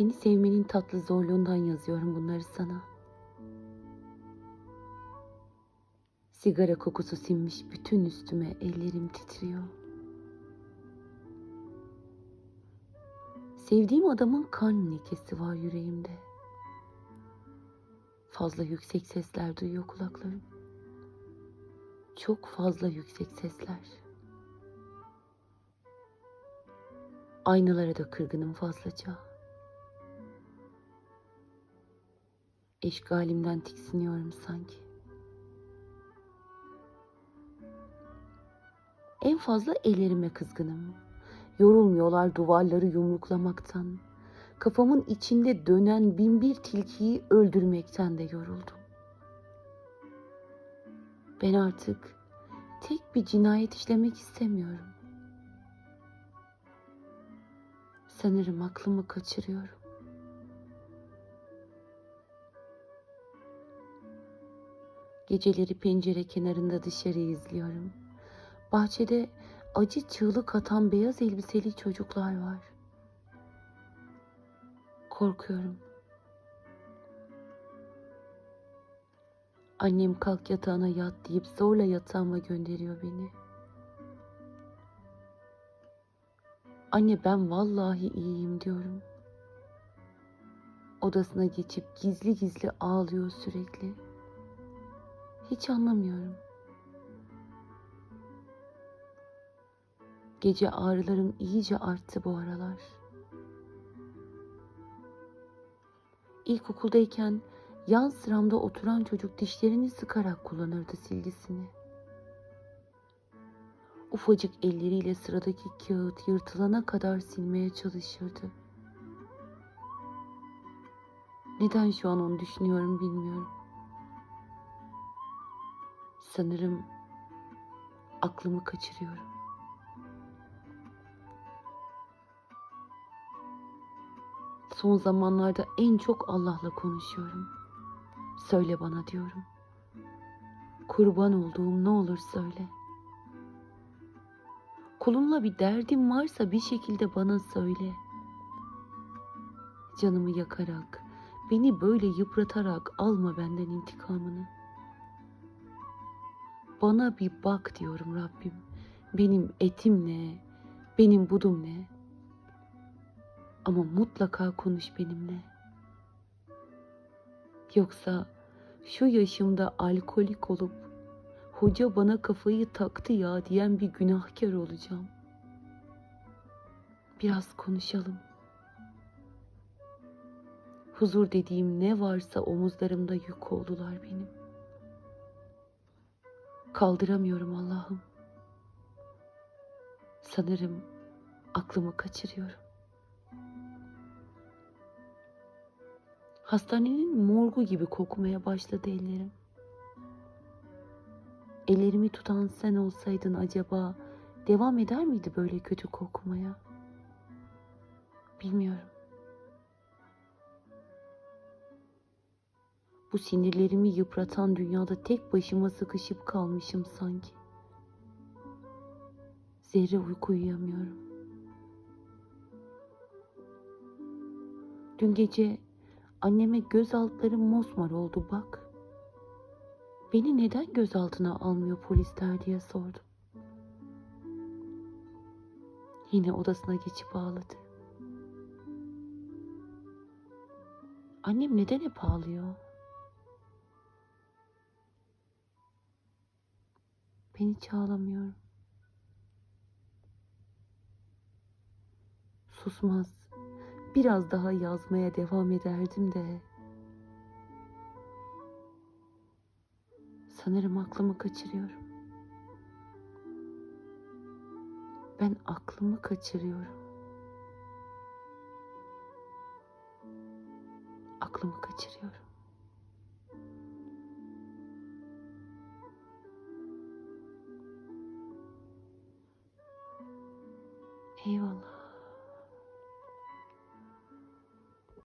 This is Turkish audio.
Seni sevmenin tatlı zorluğundan yazıyorum bunları sana. Sigara kokusu sinmiş bütün üstüme ellerim titriyor. Sevdiğim adamın kan lekesi var yüreğimde. Fazla yüksek sesler duyuyor kulaklarım. Çok fazla yüksek sesler. Aynalara da kırgınım fazlaca. Eşgalimden tiksiniyorum sanki. En fazla ellerime kızgınım. Yorulmuyorlar duvarları yumruklamaktan. Kafamın içinde dönen bin bir tilkiyi öldürmekten de yoruldum. Ben artık tek bir cinayet işlemek istemiyorum. Sanırım aklımı kaçırıyorum. Geceleri pencere kenarında dışarıyı izliyorum. Bahçede acı çığlık atan beyaz elbiseli çocuklar var. Korkuyorum. Annem kalk yatağına yat deyip zorla yatağıma gönderiyor beni. Anne ben vallahi iyiyim diyorum. Odasına geçip gizli gizli ağlıyor sürekli. Hiç anlamıyorum. Gece ağrılarım iyice arttı bu aralar. İlkokuldayken yan sıramda oturan çocuk dişlerini sıkarak kullanırdı silgisini. Ufacık elleriyle sıradaki kağıt yırtılana kadar silmeye çalışırdı. Neden şu an onu düşünüyorum bilmiyorum. Sanırım aklımı kaçırıyorum. Son zamanlarda en çok Allah'la konuşuyorum. Söyle bana diyorum. Kurban olduğum ne olur söyle. Kulumla bir derdim varsa bir şekilde bana söyle. Canımı yakarak, beni böyle yıpratarak alma benden intikamını. Bana bir bak diyorum Rabbim. Benim etim ne? Benim budum ne? Ama mutlaka konuş benimle. Yoksa şu yaşımda alkolik olup hoca bana kafayı taktı ya diyen bir günahkar olacağım. Biraz konuşalım. Huzur dediğim ne varsa omuzlarımda yük oldular benim. Kaldıramıyorum Allah'ım. Sanırım aklımı kaçırıyorum. Hastanenin morgu gibi kokmaya başladı ellerim. Ellerimi tutan sen olsaydın acaba devam eder miydi böyle kötü kokmaya? Bilmiyorum. Bu sinirlerimi yıpratan dünyada tek başıma sıkışıp kalmışım sanki. Zerre uyku uyuyamıyorum. Dün gece anneme göz altlarım mosmor oldu bak. Beni neden gözaltına almıyor polisler diye sordum. Yine odasına geçip ağladı. Annem neden hep ağlıyor? Ben hiç ağlamıyorum. Susmaz. Biraz daha yazmaya devam ederdim de. Sanırım aklımı kaçırıyorum. Ben aklımı kaçırıyorum. Aklımı kaçırıyorum. 平和が